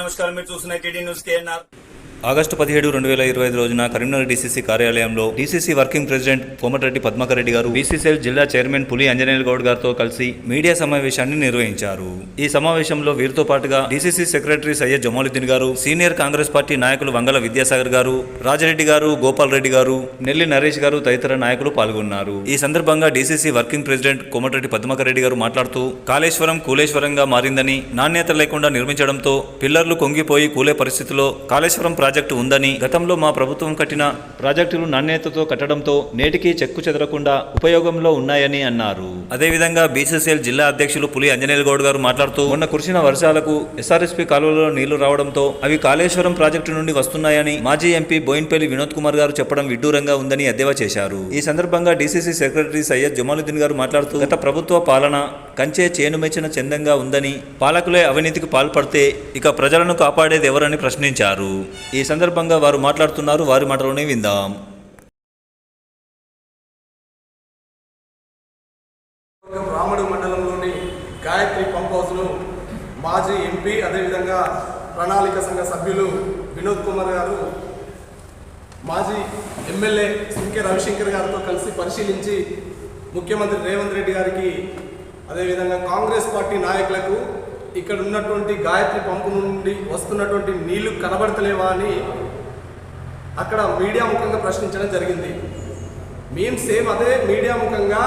నమస్కారం. మీరు చూస్తున్న టీడీ న్యూస్ కేఎన్ఆర్. ఆగస్టు పదిహేడు రెండు వేల ఇరవై ఐదు రోజున కరీంనగర్ డీసీసీ కార్యాలయంలో DCC working president Komatireddy Padmakar Reddy garu BCCL జిల్లా చైర్మన్ పులి అంజనేయుల గౌడ్ గారితో కలిసి మీడియా సమావేశాన్ని నిర్వహించారు. ఈ సమావేశంలో వీరితో పాటుగా డీసీసీ సెక్రటరీ సయ్యద్ జమాలుద్దీన్ గారు సీనియర్ కాంగ్రెస్ పార్టీ నాయకులు వంగల విద్యాసాగర్ గారు రాజరెడ్డి గారు గోపాల్ రెడ్డి గారు నెల్లి నరేష్ గారు తదితర నాయకులు పాల్గొన్నారు. ఈ సందర్భంగా DCC working president Komatireddy Padmakar Reddy garu మాట్లాడుతూ కాళేశ్వరం కూలేశ్వరంగా మారిందని నాణ్యత లేకుండా నిర్మించడంతో పిల్లర్లు కొంగిపోయి కూలే పరిస్థితిలో కాళేశ్వరం ప్రాజెక్టు ఉందని గతంలో మా ప్రభుత్వం కట్టిన ప్రాజెక్టులు నాణ్యతతో కట్టడంతో నేటికి చెక్కు చెదరకుండా ఉపయోగంలో ఉన్నాయని అన్నారు. అదేవిధంగా బీసీసీఎల్ జిల్లా అధ్యక్షులు పులి అంజనేయులు గౌడ్ గారు మాట్లాడుతూ మొన్న కురిసిన వర్షాలకు ఎస్ఆర్ఎస్పీ కాలువలో నీళ్ళు రావడంతో అవి కాళేశ్వరం ప్రాజెక్టు నుండి వస్తున్నాయని మాజీ ఎంపీ బోయిన్పల్లి వినోద్ కుమార్ గారు చెప్పడం విడ్డూరంగా ఉందని ఎద్దేవా చేశారు. ఈ సందర్భంగా డీసీసీ సెక్రటరీ సయ్యద్ జమాలుద్దీన్ గారు మాట్లాడుతూ గత ప్రభుత్వ పాలన కంచే చేనుమెచ్చిన చందంగా ఉందని పాలకులే అవినీతికి పాల్పడితే ఇక ప్రజలను కాపాడేది ఎవరని ప్రశ్నించారు. ఈ ఈ సందర్భంగా వారు మాట్లాడుతున్నారు. వారి మాటలోనే విందాం. రాముడు మండలంలోని గాయత్రి పంప్ హౌస్ను మాజీ ఎంపీ అదేవిధంగా ప్రణాళిక సంఘ సభ్యులు వినోద్ కుమార్ గారు మాజీ ఎమ్మెల్యే సింకే రవిశంకర్ గారితో కలిసి పరిశీలించి ముఖ్యమంత్రి రేవంత్ రెడ్డి గారికి అదేవిధంగా కాంగ్రెస్ పార్టీ నాయకులకు ఇక్కడ ఉన్నటువంటి గాయత్రి పంపు నుండి వస్తున్నటువంటి నీళ్ళు కనబడతలేవా అని అక్కడ మీడియా ముఖంగా ప్రశ్నించడం జరిగింది. మేము సేమ్ అదే మీడియా ముఖంగా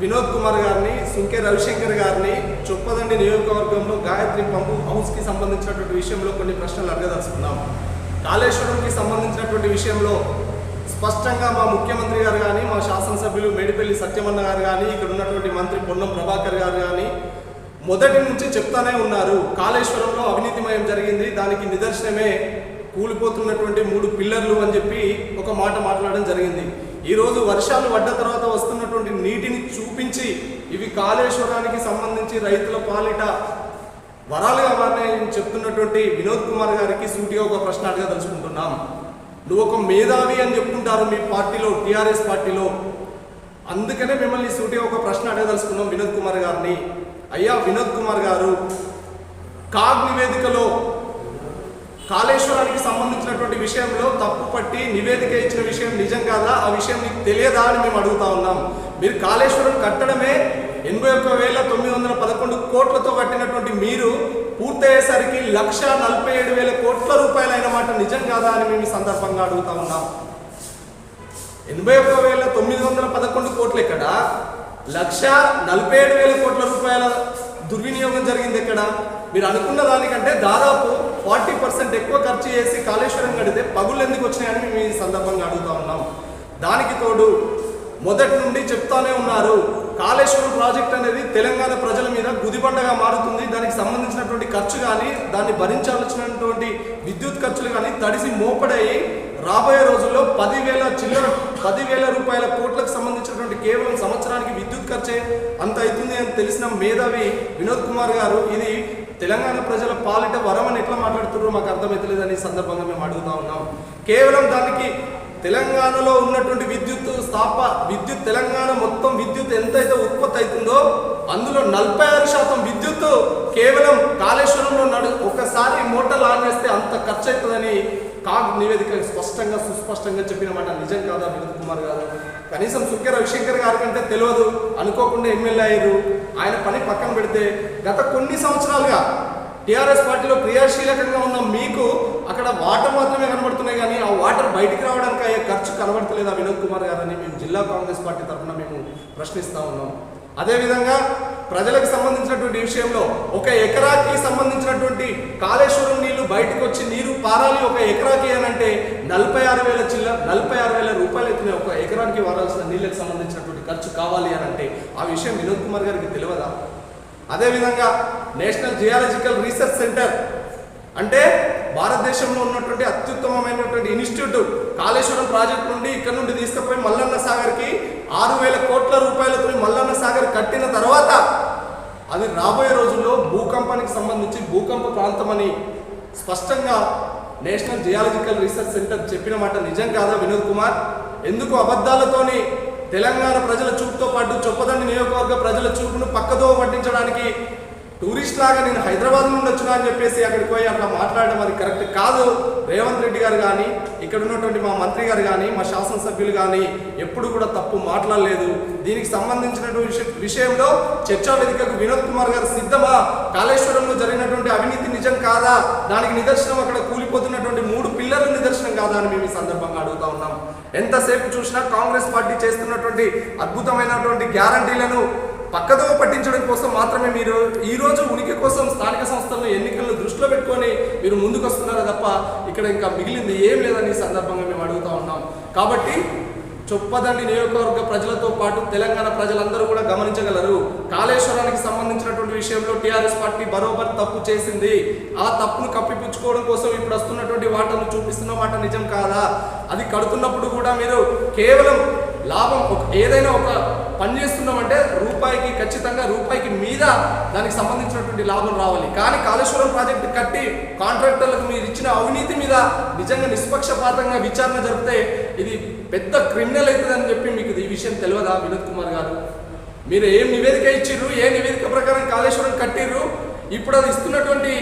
వినోద్ కుమార్ గారిని సుంకే రవిశంకర్ గారిని చొప్పదండి నియోజకవర్గంలో గాయత్రి పంపు హౌస్కి సంబంధించినటువంటి విషయంలో కొన్ని ప్రశ్నలు అడగదలుచుకున్నాం. కాళేశ్వరంకి సంబంధించినటువంటి విషయంలో స్పష్టంగా మా ముఖ్యమంత్రి గారు కానీ మా శాసనసభ్యులు మేడిపల్లి సత్యమన్న గారు కానీ ఇక్కడ ఉన్నటువంటి మంత్రి పొన్నం ప్రభాకర్ గారు కానీ మొదటి నుంచి చెప్తానే ఉన్నారు. కాళేశ్వరంలో అవినీతిమయం జరిగింది. దానికి నిదర్శనమే కూలిపోతున్నటువంటి మూడు పిల్లర్లు అని చెప్పి ఒక మాట మాట్లాడడం జరిగింది. ఈరోజు వర్షాలు పడ్డ తర్వాత వస్తున్నటువంటి నీటిని చూపించి ఇవి కాళేశ్వరానికి సంబంధించి రైతుల పాలిట వరాలుగా మారినాయని చెప్తున్నటువంటి వినోద్ కుమార్ గారికి సూటిగా ఒక ప్రశ్న అడగదలుచుకుంటున్నాం నువ్వు ఒక మేధావి అని చెప్పుకుంటారు మీ పార్టీలో టీఆర్ఎస్ పార్టీలో. అందుకనే మిమ్మల్ని సూటిగా ఒక ప్రశ్న అడగదలుచుకున్నాం వినోద్ కుమార్ గారిని. అయ్యా వినోద్ కుమార్ గారు కాగ్ నివేదికలో కాళేశ్వరానికి సంబంధించినటువంటి విషయంలో తప్పు పట్టి నివేదిక ఇచ్చిన విషయం నిజం కాదా? ఆ విషయం మీకు తెలియదా అని మేము అడుగుతా ఉన్నాం. మీరు కాళేశ్వరం కట్టడమే ఎనభై ఒక్క వేల తొమ్మిది వందల పదకొండు కోట్లతో కట్టినటువంటి మీరు పూర్తయ్యేసరికి లక్ష నలభై ఏడు వేల కోట్ల రూపాయలైన మాట నిజం కాదా అని మేము ఈ సందర్భంగా అడుగుతా ఉన్నాం. ఎనభై ఒక్క వేల తొమ్మిది వందల పదకొండు కోట్లు ఎక్కడ? లక్ష నలభై ఏడు వేల కోట్ల రూపాయల దుర్వినియోగం జరిగింది ఎక్కడ? మీరు అనుకున్న దానికంటే దాదాపు ఫార్టీ పర్సెంట్ ఎక్కువ ఖర్చు చేసి కాళేశ్వరం కడితే పగులు ఎందుకు వచ్చినాయని మేము ఈ సందర్భంగా అడుగుతా ఉన్నాం. దానికి తోడు మొదటి నుండి చెప్తానే ఉన్నారు. కాళేశ్వరం ప్రాజెక్ట్ అనేది తెలంగాణ ప్రజల మీద గుదిబండగా మారుతుంది. దానికి సంబంధించినటువంటి ఖర్చు కానీ దాన్ని భరించాల్సినటువంటి విద్యుత్ ఖర్చులు కానీ తడిసి మోపడయి రాబోయే రోజుల్లో పదివేల చిల్లర పదివేల రూపాయల కోట్లకు సంబంధించినటువంటి కేవలం సంవత్సరానికి విద్యుత్ ఖర్చే అంత అవుతుంది అని తెలిసిన మేధావి వినోద్ కుమార్ గారు ఇది తెలంగాణ ప్రజల పాలిట వరం అని ఎట్లా మాట్లాడుతున్నారో మాకు అర్థమవుతలేదని సందర్భంగా మేము అడుగుతా ఉన్నాం. కేవలం దానికి తెలంగాణలో ఉన్నటువంటి విద్యుత్ స్థాప విద్యుత్ తెలంగాణ మొత్తం విద్యుత్ ఎంతైతే ఉత్పత్తి అవుతుందో అందులో నలభై ఆరు శాతం విద్యుత్ కేవలం కాళేశ్వరంలో నడు ఒకసారి మోటార్లు ఆన్ చేస్తే అంత ఖర్చు అవుతుందని కాగ్ నివేదిక స్పష్టంగా సుస్పష్టంగా చెప్పిన మాట నిజం కాదా వినోద్ కుమార్ గారు? కనీసం సుఖ్య రవిశంకర్ గారి కంటే తెలియదు అనుకోకుండా ఎమ్మెల్యే అయ్యారు. ఆయన పని పక్కన పెడితే గత కొన్ని సంవత్సరాలుగా టీఆర్ఎస్ పార్టీలో క్రియాశీలకంగా ఉన్న మీకు అక్కడ వాటర్ మాత్రమే కనబడుతున్నాయి కానీ ఆ వాటర్ బయటికి రావడానికి అయ్యే ఖర్చు కనబడతలేదా వినోద్ కుమార్ గారని మేము జిల్లా కాంగ్రెస్ పార్టీ తరఫున మేము ప్రశ్నిస్తా ఉన్నాం. అదేవిధంగా ప్రజలకు సంబంధించినటువంటి విషయంలో ఒక ఎకరాకి సంబంధించినటువంటి కాళేశ్వరం నీళ్ళు బయటకు వచ్చి నీరు పారాలి ఒక ఎకరాకి అని అంటే నలభై ఆరు వేల చిల్ల నలభై ఆరు వేల రూపాయలు అయితే ఒక ఎకరానికి వారాల్సిన నీళ్ళకి సంబంధించినటువంటి ఖర్చు కావాలి అని అంటే ఆ విషయం వినోద్ కుమార్ గారికి తెలియదా? అదేవిధంగా నేషనల్ జియాలజికల్ రీసెర్చ్ సెంటర్ అంటే భారతదేశంలో ఉన్నటువంటి అత్యుత్తమమైనటువంటి ఇన్స్టిట్యూట్ కాళేశ్వరం ప్రాజెక్ట్ నుండి ఇక్కడ నుండి తీసుకుపోయి మల్లన్న సాగర్కి ఆరు వేల కోట్ల రూపాయలతో మల్లన్న సాగర్ కట్టిన తర్వాత అది రాబోయే రోజుల్లో భూకంపానికి సంబంధించి భూకంప ప్రాంతం అని స్పష్టంగా నేషనల్ జియాలజికల్ రీసెర్చ్ సెంటర్ చెప్పిన మాట నిజం కాదా వినోద్ కుమార్? ఎందుకు అబద్ధాలతోని తెలంగాణ ప్రజల చూపుతో పాటు చొప్పదండి నియోజకవర్గ ప్రజల చూపును పక్కదో పట్టించడానికి టూరిస్ట్ లాగా నేను హైదరాబాద్ నుండి వచ్చినా అని చెప్పేసి అక్కడికి పోయి అట్లా మాట్లాడడం అది కరెక్ట్ కాదు. రేవంత్ రెడ్డి గారు కానీ ఇక్కడ ఉన్నటువంటి మా మంత్రి గారు కానీ మా శాసనసభ్యులు కానీ ఎప్పుడు కూడా తప్పు మాట్లాడలేదు. దీనికి సంబంధించినటువంటి విషయంలో చర్చా వేదికకు వినోద్ కుమార్ గారు సిద్ధమా? కాళేశ్వరంలో జరిగినటువంటి అవినీతి నిజం కాదా? దానికి నిదర్శనం అక్కడ కూలిపోతున్నటువంటి మూడు కాదా అని మేము ఈ సందర్భంగా అడుగుతా ఉన్నాం. ఎంతసేపు చూసినా కాంగ్రెస్ పార్టీ చేస్తున్నటువంటి అద్భుతమైనటువంటి గ్యారంటీలను పక్కదో పట్టించడం కోసం మాత్రమే మీరు ఈ రోజు ఉనికి కోసం స్థానిక సంస్థలను ఎన్నికలను దృష్టిలో పెట్టుకొని మీరు ముందుకు వస్తున్నారా తప్ప ఇక్కడ ఇంకా మిగిలింది ఏం లేదని ఈ సందర్భంగా మేము అడుగుతా ఉన్నాం. కాబట్టి చొప్పదండి నియోజకవర్గ ప్రజలతో పాటు తెలంగాణ ప్రజలందరూ కూడా గమనించగలరు. కాళేశ్వరానికి సంబంధించినటువంటి విషయంలో టీఆర్ఎస్ పార్టీ బరోబర్ తప్పు చేసింది. ఆ తప్పును కప్పిపుచ్చుకోవడం కోసం ఇప్పుడు వస్తున్నటువంటి వాటను చూపిస్తున్న మాట నిజం కాదా? అది కడుతున్నప్పుడు కూడా మీరు కేవలం లాభం ఒక ఏదైనా ఒక పని చేస్తున్నామంటే రూపాయికి ఖచ్చితంగా రూపాయికి మీద దానికి సంబంధించినటువంటి లాభం రావాలి. కానీ కాళేశ్వరం ప్రాజెక్టు కట్టి కాంట్రాక్టర్లకు మీరు ఇచ్చిన అవినీతి మీద నిజంగా నిష్పక్షపాతంగా విచారణ జరిపితే ఇది పెద్ద క్రిమినల్ అవుతుందని చెప్పి మీకు ఈ విషయం తెలియదా వినోద్ కుమార్ గారు? మీరు ఏం నివేదిక ఇచ్చిర్రు? ఏ నివేదిక ప్రకారం కాళేశ్వరం కట్టిర్రు? ఇప్పుడు అది ఇస్తున్నటువంటి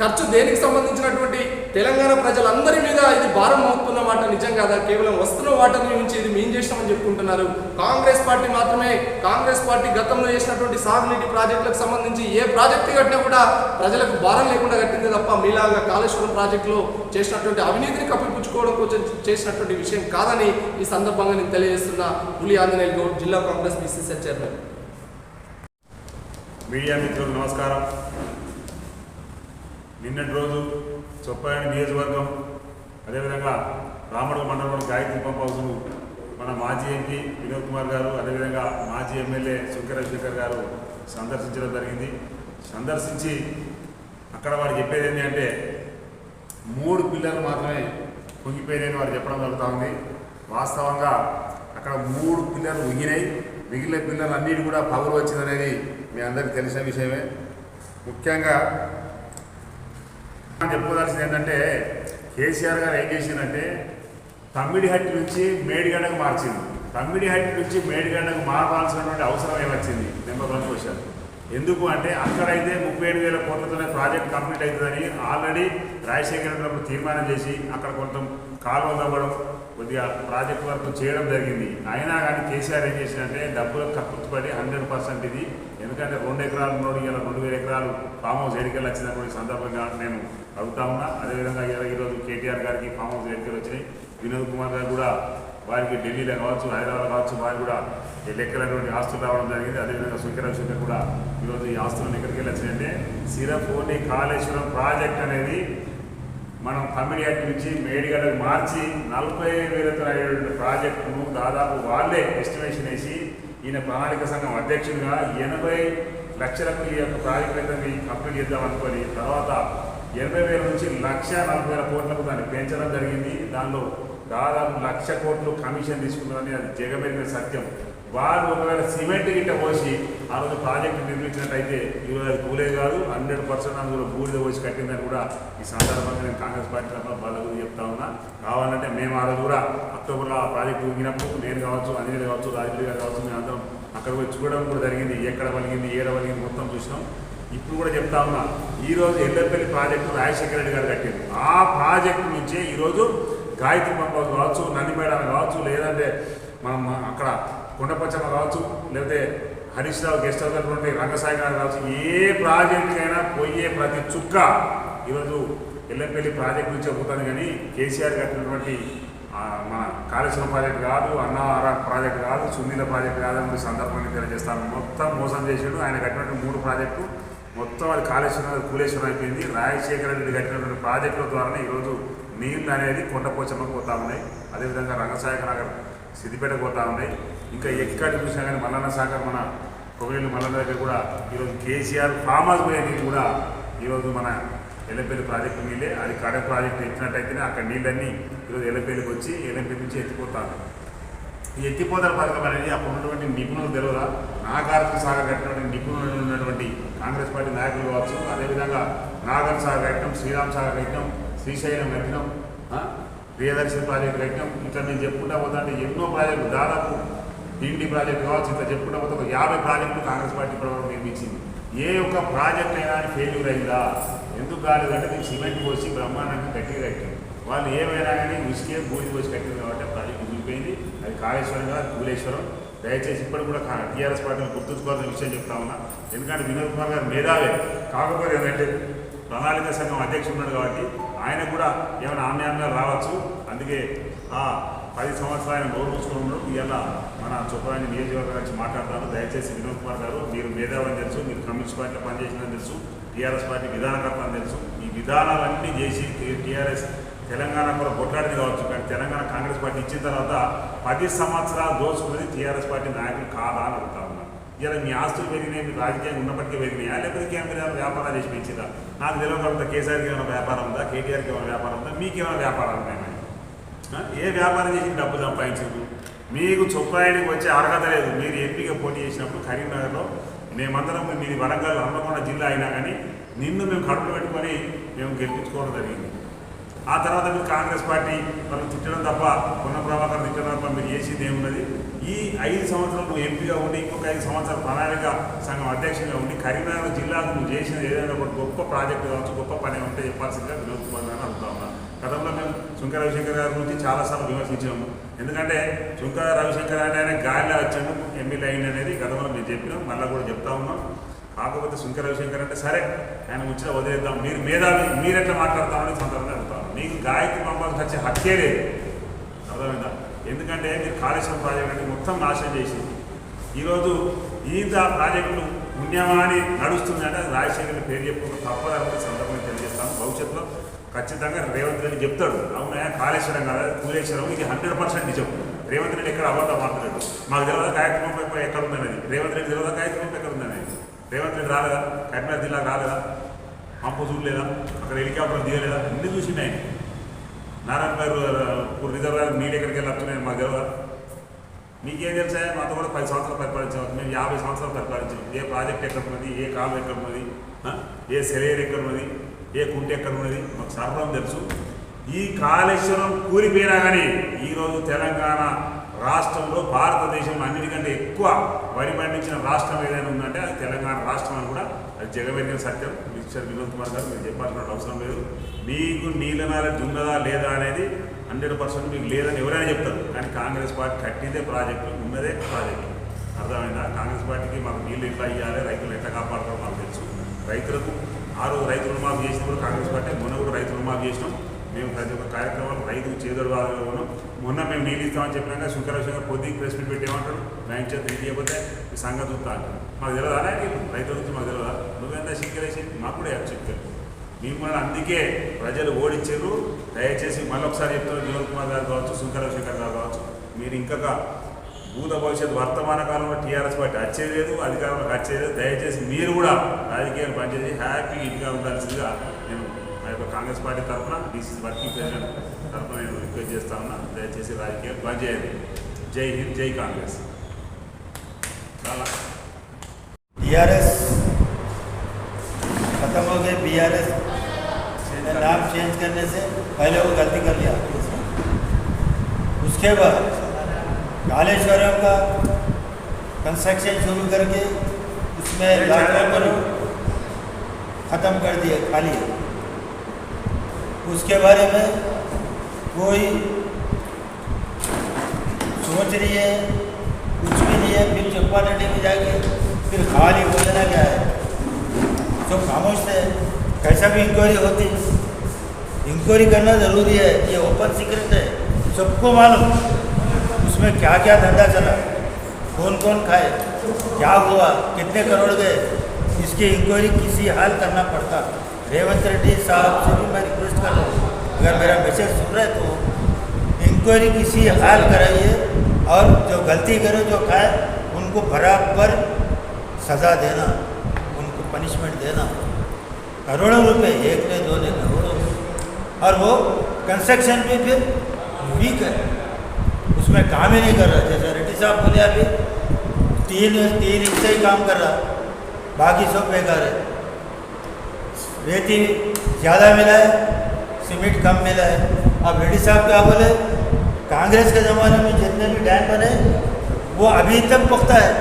ఖర్చు దేనికి సంబంధించినటువంటి తెలంగాణ ప్రజలందరి మీద ఇది భారం మోపుతున్న మాట నిజం కాదా? కేవలం వస్తున్న వాటని ఉంచి ఇది మేం చేసినామని చెప్పుకుంటున్నారు. కాంగ్రెస్ పార్టీ మాత్రమే కాంగ్రెస్ పార్టీ గతంలో చేసినటువంటి సాగునీటి ప్రాజెక్టులకు సంబంధించి ఏ ప్రాజెక్టు కట్టినా కూడా ప్రజలకు భారం లేకుండా కట్టింది తప్ప మీలాగా కాళేశ్వరం ప్రాజెక్టులో చేసినటువంటి అవినీతిని కప్పిపుచ్చుకోవడం కోసం చేసినటువంటి విషయం కాదని ఈ సందర్భంగా నేను తెలియజేస్తున్న. పులి ఆంజనేయులు గౌడ్ జిల్లా కాంగ్రెస్ బీసీసీ చైర్మన్. మీడియా మిత్రులు నమస్కారం. నిన్నటి రోజు చొప్పాయని నియోజకవర్గం అదేవిధంగా రాముడు మండలంలోని గాయత్రి పంప్ హౌస్ను మన మాజీ ఎంపీ వినోద్ కుమార్ గారు అదేవిధంగా మాజీ ఎమ్మెల్యే శంకర శేఖర్ గారు సందర్శించడం జరిగింది. సందర్శించి అక్కడ వారు చెప్పేది ఏంటి అంటే మూడు పిల్లలు మాత్రమే కుంగిపోయినాయని వారు చెప్పడం జరుగుతూ ఉంది. వాస్తవంగా అక్కడ మూడు పిల్లలు ఉగినాయి మిగిలిన పిల్లలు అన్నిటి కూడా పగులు వచ్చిందనేది మీ అందరికీ తెలిసిన విషయమే. ముఖ్యంగా చెప్పుకోవాల్సింది ఏంటంటే కేసీఆర్ గారు ఏం చేసిందంటే తమ్మిడిహట్టి నుంచి మేడిగడ్డకు మార్చింది. తమ్మిడిహట్టి నుంచి మేడిగడ్డకు మారవలసినటువంటి అవసరం ఏమొచ్చింది? Number one question. ఎందుకు అంటే అక్కడైతే ముప్పై ఏడు వేల కోట్లతోనే ప్రాజెక్ట్ కంప్లీట్ అవుతుందని ఆల్రెడీ రాజశేఖర రెడ్డి తీర్మానం చేసి అక్కడ కొంత కాలువ తవ్వడం కొద్దిగా ప్రాజెక్ట్ వర్క్ చేయడం జరిగింది. అయినా కానీ కేసీఆర్ ఏం చేసిందంటే డబ్బులకు కక్కుర్తిపడి హండ్రెడ్ పర్సెంట్ ఇది. ఎందుకంటే రెండు ఎకరాలు ఉన్నోడు ఇలా రెండు వేల ఎకరాలు ఫామ్ హౌస్ ఎన్నికలు వచ్చినటువంటి సందర్భంగా నేను అడుగుతా ఉన్నా. అదేవిధంగా ఇరవై ఈరోజు కేటీఆర్ గారికి ఫామ్ హౌస్ లెక్కలు వచ్చినాయి. వినోద్ కుమార్ గారు కూడా వారికి ఢిల్లీలో కావచ్చు హైదరాబాద్ కావచ్చు వారు కూడా ఈ లెక్కలటువంటి ఆస్తులు రావడం జరిగింది. అదేవిధంగా సుఖరాజ్ శంకర్ కూడా ఈరోజు ఈ ఆస్తులను ఎక్కడికి వెళ్ళి వచ్చినాయంటే సిరపోని కాళేశ్వరం ప్రాజెక్ట్ అనేది మనం కమ్యూనిటీ నుంచి మేడిగడకు మార్చి నలభై వేలతో అయ్యేటువంటి ప్రాజెక్టును దాదాపు వాళ్ళే ఎస్టిమేషన్ వేసి ఈయన ప్రణాళిక సంఘం అధ్యక్షుడిగా ఎనభై లక్షలకు ఈ యొక్క ప్రాజెక్ట్ అయితే కంప్లీట్ చేద్దాం అనుకొని తర్వాత ఎనభై వేల నుంచి లక్ష నలభై వేల కోట్లకు దాన్ని పెంచడం జరిగింది. దానిలో దాదాపు లక్ష కోట్లు కమిషన్ తీసుకున్నారని అది జగమెరిగిన సత్యం. వారు ఒకవేళ సిమెంట్ గిట్ట పోసి ఆ రోజు ప్రాజెక్టు నిర్మించినట్టయితే ఈరోజు అది కూలే కాదు. హండ్రెడ్ పర్సెంట్ అందులో బూడిద పోసి కట్టిందని కూడా ఈ సందర్భంగా నేను కాంగ్రెస్ పార్టీ తరఫున వాళ్ళ గురించి చెప్తా ఉన్నా. కావాలంటే మేము ఆ రోజు కూడా అక్టోబర్లో ఆ ప్రాజెక్టు ఊగినప్పుడు నేను కావచ్చు అంజనీ కావచ్చు రాజకీయ గారు కావచ్చు మేము అందరం అక్కడ పోయి చూడడం కూడా జరిగింది. ఎక్కడ వలిగింది ఏడ వలిగింది మొత్తం చూసినాం. ఇప్పుడు కూడా చెప్తా ఉన్నా ఈరోజు ఎల్లపల్లి ప్రాజెక్టు రాజశేఖర రెడ్డి గారు కట్టింది. ఆ ప్రాజెక్టు నుంచే ఈరోజు గాయత్రి పంప కావచ్చు నందిమేడాలు కావచ్చు లేదంటే మనం అక్కడ కొండపచ్చమ్మ కావచ్చు లేకపోతే హరీష్ రావు గెస్ట్ హౌస్ అటువంటి రంగసాయి గారు కావచ్చు ఏ ప్రాజెక్టుకైనా పోయే ప్రతి చుక్క ఈరోజు ఎల్లంపల్లి ప్రాజెక్ట్ నుంచి పోతుంది కానీ కేసీఆర్ కట్టినటువంటి మన కాళేశ్వరం ప్రాజెక్ట్ కాదు అన్నవరం ప్రాజెక్ట్ కాదు సునీల ప్రాజెక్ట్ కాదు అని సందర్భంగా తెలియజేస్తాను. మొత్తం మోసం చేసాడు. ఆయన కట్టినటువంటి మూడు ప్రాజెక్టు మొత్తం అది కాళేశ్వరం అది కూలేశ్వరం అయిపోయింది. రాజశేఖర రెడ్డి కట్టినటువంటి ప్రాజెక్టుల ద్వారానే ఈరోజు నీళ్ళు అనేది కొండపోచమ్మకు పోతా ఉన్నాయి. అదేవిధంగా రంగసాగర్ నగర్ సిద్దిపేట పోతా ఉన్నాయి. ఇంకా ఎక్కడ చూసినా కానీ మల్లన్న సాగర్ మన కొవ్వేళ్ళు మల్లన్న దగ్గర కూడా ఈరోజు కేసీఆర్ ఫామ్ హౌస్ పోయే నీళ్ళు కూడా ఈరోజు మన ఎల్లపల్లి ప్రాజెక్టు నీళ్ళే. అది కడ ప్రాజెక్టు ఎత్తినట్టయితేనే అక్కడ నీళ్ళన్నీ ఈరోజు ఎల్లపల్లికి వచ్చి ఎల్లపల్లి నుంచి ఎత్తిపోతాను ఈ ఎత్తిపోతల పథకం అనేది అప్పుడు ఉన్నటువంటి నిపుణులు తెలియదా? నాగార్జున సాగర్ కట్టినటువంటి నిపుణులు ఉన్నటువంటి కాంగ్రెస్ పార్టీ నాయకులు కావచ్చు అదేవిధంగా నాగర్ సాగర్ యజ్ఞం శ్రీరామ్ సాగర్ యజ్ఞం శ్రీశైలం యజ్ఞం ఆ? ప్రాజెక్టు ప్రాజెక్ట్ ఇక్కడ ఇట్లా నేను చెప్పుకుంటా పోతుంటే ఎన్నో ప్రాజెక్టులు దాదాపు డిండి ప్రాజెక్టు కావచ్చు ఇట్లా చెప్పుకుంటా పోతే ఒక యాభై ప్రాజెక్టులు కాంగ్రెస్ పార్టీ ఇప్పటివరకు నిర్మించింది ఏ ఒక్క ప్రాజెక్ట్ అయినా ఫెయిల్యూర్ అయిందా ఎందుకు కాలేదంటే దీనికి సిమెంట్ పోసి బ్రహ్మాండంగా కట్టి కట్టాం వాళ్ళు ఏమైనా కానీ ఉసికే బూడి పోసి కట్టింది కాబట్టి కాళేశ్వరం ప్రాజెక్ట్ కూలేశ్వరం దయచేసి ఇప్పుడు కూడా టీఆర్ఎస్ పార్టీని గుర్తుంచుకోవాల్సిన విషయం చెప్తా ఉన్నా. ఎందుకంటే వినోద్ కుమార్ గారు మేధావే. కాకపోతే ఏంటంటే ప్రణాళిక సంఘం అధ్యక్షుడు ఉన్నాడు కాబట్టి ఆయన కూడా ఏమైనా ఆమ్యామ్యాలు రావచ్చు. అందుకే ఆ పది సంవత్సరాలు ఆయన గౌరవించుకున్నాడు ఇవాళ మన చొప్పరాని నియోజకవర్గం నుంచి మాట్లాడతాను దయచేసి వినోద్ కుమార్ గారు మీరు మేధావని తెలుసు మీరు కమ్యూనిస్ట్ పార్టీలో పనిచేసిందని తెలుసు టీఆర్ఎస్ పార్టీ విధానకర్త అని తెలుసు. ఈ విధానాలన్నీ చేసి టీఆర్ఎస్ తెలంగాణ కూడా కొట్లాడింది కావచ్చు కానీ తెలంగాణ కాంగ్రెస్ పార్టీ ఇచ్చిన తర్వాత పది సంవత్సరాలు దోచుకున్నది టీఆర్ఎస్ పార్టీ నాయకులు కాదా అని అడుగుతా ఉన్నారు ఇలా మీ ఆస్తులు పెరిగినాయి మీ ఉన్నప్పటికీ పెరిగినాయా? లేకపోతే కేంద్ర వ్యాపారాలు చేసి పెంచిందా నాకు తెలియకుండా కేసీఆర్కి ఏమైనా వ్యాపారం ఉందా? కేటీఆర్కి ఏమైనా వ్యాపారం ఉందా? మీకు ఏమైనా వ్యాపారాలు ఉన్నాయా ఏ వ్యాపారం చేసి డబ్బు సంపాదించదు మీకు చొప్పాయనికి వచ్చే అర్హత లేదు. మీరు ఎంపీగా పోటీ చేసినప్పుడు కరీంనగర్లో మేమందరం మీది వరంగల్ హన్మకొండ జిల్లా అయినా కానీ నిన్ను మేము కడుపు పెట్టుకొని మేము గెలిపించుకోవడం జరిగింది. ఆ తర్వాత మీరు కాంగ్రెస్ పార్టీ మనం తిట్టడం తప్ప పొన్న ప్రభాకర్ తిట్టడం తప్ప మీరు చేసింది ఏమున్నది? ఈ ఐదు సంవత్సరాలు నువ్వు ఎంపీగా ఉండి ఇంకొక ఐదు సంవత్సరాలు ప్రణాళిక సంఘం అధ్యక్షుడిగా ఉండి కరీంనగర్ జిల్లాకు నువ్వు చేసిన ఏదైనా ఒక గొప్ప ప్రాజెక్టు కావచ్చు గొప్ప పని ఉంటే చెప్పాల్సిందిగా వినోద్ కుమార్ గారు అడుగుతా ఉన్నా. గతంలో మేము శుంక రవిశంకర్ గారి గురించి చాలాసార్లు విమర్శించాము. ఎందుకంటే శుంక రవిశంకర్ అంటే ఆయన గాలిలో వచ్చాను ఎమ్మెల్యే అయింది అనేది గతంలో మేము చెప్పినాం మళ్ళీ కూడా చెప్తా ఉన్నాం. కాకపోతే శుంక రవిశంకర్ అంటే సరే ఆయన వచ్చిన వదిలేద్దాం. మీరు మేధావి మీరు ఎట్లా మాట్లాడతామని సందర్భంగా మీకు గాయత్రి మమ్మల్ని వచ్చే హత్యే లేదు. అర్థమైందా? ఎందుకంటే మీరు కాళేశ్వరం ప్రాజెక్ట్ అంటే మొత్తం నాశనం చేసింది. ఈరోజు ఈత ప్రాజెక్టులు పుణ్యమాని నడుస్తుంది అంటే అది రాజశేఖర్ పేరు చెప్పుకుంటూ తప్పదని సందర్భంగా తెలియజేస్తాను. భవిష్యత్తులో ఖచ్చితంగా రేవంత్ రెడ్డి చెప్తాడు. అవునా? కాళేశ్వరం కదా? కూలేశ్వరం ఇది హండ్రెడ్ పర్సెంట్ నిజం. రేవంత్ రెడ్డి ఎక్కడ అబద్ధం మాట్లాడాడు మాకు తెలియదా కార్యక్రమం ఎక్కడ ఉందనేది. రేవంత్ రెడ్డి తెలియదు కార్యక్రమం ఎక్కడ ఉందనేది? రేవంత్ రెడ్డి రాలేదా? కరీంనగర్ జిల్లా రాలేదా? పంపు చూడలేదా అక్కడ హెలికాప్టర్ దిగలేదా అన్ని చూసిండు. ఆయన నారాయణ గారు రిజర్వాయర్ మీరు ఎక్కడికి వెళ్ళి వస్తున్నాయి మాకు తెలియదా మీకేం తెలుసా? మాతో కూడా పది సంవత్సరాలు పరిపాలించాం. మేము యాభై సంవత్సరాలు పరిపాలించాం. ఏ ప్రాజెక్ట్ ఎక్కడ ఉన్నది? ఏ కాలం ఎక్కడ ఉన్నది? ఏ సెలయర్ ఎక్కడ ఉన్నది? ఏ కుంట ఎక్కడ ఉన్నది? మాకు సర్వం తెలుసు. ఈ కాళేశ్వరం కూలిపోయినా కానీ ఈరోజు తెలంగాణ రాష్ట్రంలో భారతదేశంలో అన్నిటికంటే ఎక్కువ వరి పండించిన రాష్ట్రం ఏదైనా ఉందంటే అది తెలంగాణ రాష్ట్రం అని కూడా అది జగమెరిగిన సత్యం. మిస్టర్ వినోద్ కుమార్ గారు మీరు చెప్పాల్సిన అవసరం లేదు. మీకు నీళ్ళ నాలెడ్జ్ ఉన్నదా లేదా అనేది హండ్రెడ్ పర్సెంట్ మీకు లేదని ఎవరైనా చెప్తారు. కానీ కాంగ్రెస్ పార్టీ కట్టిందే ప్రాజెక్టు ఉన్నదే ప్రాజెక్టు. అర్థమైందా? కాంగ్రెస్ పార్టీకి మాకు నీళ్ళు ఎట్లా ఇవ్వాలి రైతులు ఎట్లా కాపాడుతారో మాకు తెలుసు. రైతులకు ఆరు రోజు రైతు రుణమాఫీ చేసినప్పుడు కాంగ్రెస్ పార్టీ మొన్న కూడా రైతు రుణమాఫీ చేసినాం. మేము ప్రతి ఒక్క కార్యక్రమాలు రైతుకు చేదోడు వాదనలో ఉన్నాం మొన్న మేము నీళ్ళు ఇస్తామని చెప్పినాక శుక్రశంకర్ పొద్దుకి ప్రెస్ మీట్ పెట్టేమంటారు. బ్యాంక్ చేత ఇది చేయకపోతే ఈ సంగతి చూస్తా మాకు తెలియదా నీకు? రైతుల గురించి మాకు తెలియదా? నువ్వెంత చిక్కలేసి మాకు కూడా చెప్తారు మిమ్మల్ని అందుకే ప్రజలు ఓడించారు. దయచేసి మళ్ళొకసారి చెప్తారు వినోద్ కుమార్ గారు కావచ్చు శంకర గారు కావచ్చు మీరు ఇంకా భూత భవిష్యత్తు వర్తమాన కాలంలో టీఆర్ఎస్ పార్టీ వచ్చేది లేదు అధికారంలోకి వచ్చేది లేదు దయచేసి మీరు కూడా రాజకీయాలు పనిచేసి హ్యాపీ ఇంటిగా ఉండాల్సిందిగా నేను యొక్క కాంగ్రెస్ పార్టీ తరఫున డీసీసీ వర్కింగ్ ప్రెసిడెంట్ తరఫున నేను రిక్వెస్ట్ చేస్తా ఉన్నా దయచేసి రాజకీయాలు పనిచేయండి జై హింద్ జై కాంగ్రెస్ చాలా बीआरएस खत्म हो गए बीआरएस ने नाम चेंज करने से पहले वो गलती कर लिया उसके बाद कालेश्वरम का कंस्ट्रक्शन शुरू करके उसमें लाखों करोड़ ख़त्म कर दिए खाली उसके बारे में कोई सोच रही है, कुछ भी नहीं है, फिर चप्पा चौपाटी में जाके फिर खाली बोलना क्या है? सब खामोश थे कैसा भी इंक्वायरी होती इंक्वायरी करना ज़रूरी है, ये ओपन सीक्रेट है, सबको मालूम, उसमें क्या क्या धंधा चला कौन कौन खाए, क्या हुआ, कितने करोड़ गए, इसकी इंक्वायरी किसी हाल करना पड़ता। रेवंत रेड्डी साहब से भी मैं रिक्वेस्ट कर रहा हूँ, अगर मेरा मैसेज सुन रहे तो इंक्वायरी किसी हाल कराइए और जो गलती करे, जो खाए, उनको बराबर सज़ा देना, उनको पनिशमेंट देना। करोड़ों रुपए, एक ने, दो ने, करोड़ों। और वो कंस्ट्रक्शन भी फिर वीक है उसमें काम ही नहीं कर रहा, जैसे रेड्डी साहब बोले अभी, तीन तीन इंच से ही काम कर रहा, बाकी सब बेकार है। रेती ज़्यादा मिला है, सीमेंट कम मिला है। अब रेड्डी साहब क्या बोले, कांग्रेस के ज़माने में जितने भी डैम बने, वो अभी तक पुख्ता है।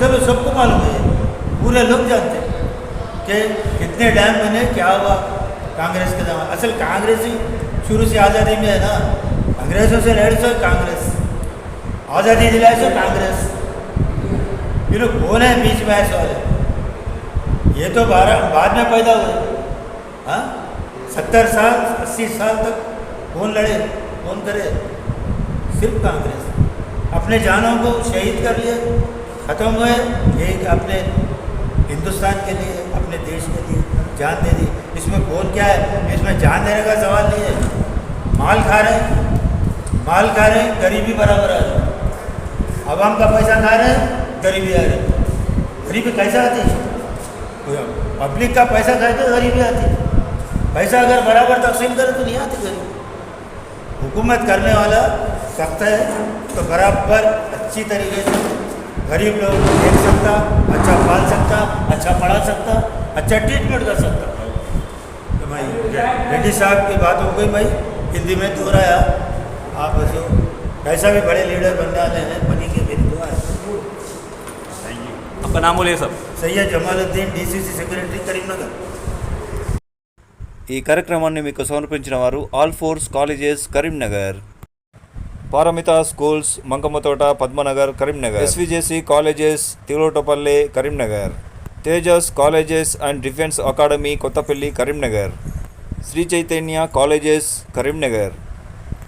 चलो, सबको मालूम है, पूरे लोग जानते हैं कि कितने डैम बने, क्या हुआ कांग्रेस के जमाने। असल कांग्रेस ही शुरू से आज़ादी में है ना, अंग्रेज़ों से लड़ सो कांग्रेस, आज़ादी दिलाए सो कांग्रेस। ये लोग है, बीच में ऐसे वाले ये तो बारह, बाद में पैदा हुए। हाँ? सत्तर साल, अस्सी साल तक कौन लड़े कौन करे। सिर्फ़ कांग्रेस। अपने जानों को शहीद कर लिए, ख़त्म हुए। एक अपने हिंदुस्तान के लिए, अपने देश के लिए जान दे दी। इसमें कौन क्या है? इसमें जान देने का सवाल नहीं है। माल खा रहे हैं। माल खा रहे हैं, गरीबी बराबर आ रही आवाम का पैसा खा रहे हैं, गरीबी आ रही गरीबी कैसे आती है? पब्लिक का पैसा खाए तो गरीबी आती पैसा अगर बराबर तकसीम करे तो नहीं आती गरीबी। हुकूमत करने वाला सख्त है तो बराबर अच्छी तरीके से गरीब लोग देख सकता अच्छा पाल सकता अच्छा पढ़ा सकता अच्छा ट्रीटमेंट कर सकता। तो भाई रेड्डी साहब की बात हो गई भाई, हिंदी में दोहराया आप जो कैसा भी बड़े लीडर बनने वाले हैं दुआ है आपका नाम बोलिए सब सैयद जमालुद्दीन डीसीसी सेक्रेटरी करीमनगर ఈ కార్యక్రమాన్ని మీకు సమర్పించిన వారు Alphores colleges Karimnagar Paramita schools Mankammathota Padmanagar Karimnagar SVJC colleges Tilotapalli Karimnagar Tejas colleges and defence academy Kothapalli Karimnagar Sri Chaitanya colleges Karimnagar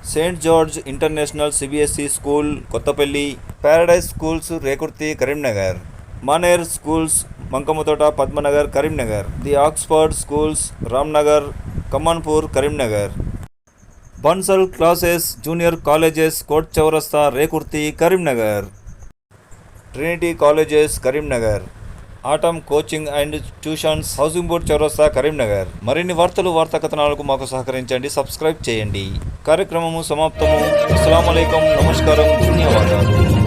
Saint George international CBSE school Kothapalli paradise schools Rekurthi Karimnagar Maner schools Mankammathota Padmanagar Karimnagar. The Oxford schools Ramnagar Kamanpur Karimnagar. Bansal classes junior colleges coat చౌరస్తా Rekurthi Karimnagar. Trinity colleges Karimnagar. Atom coaching and tuitions housing board చౌరస్తా కరీంనగర్. మరిన్ని వార్తలు వార్తా కథనాలకు మాకు సహకరించండి subscribe చేయండి. కార్యక్రమము సమాప్తము. అస్సలం నమస్కారం ధన్యవాదాలు.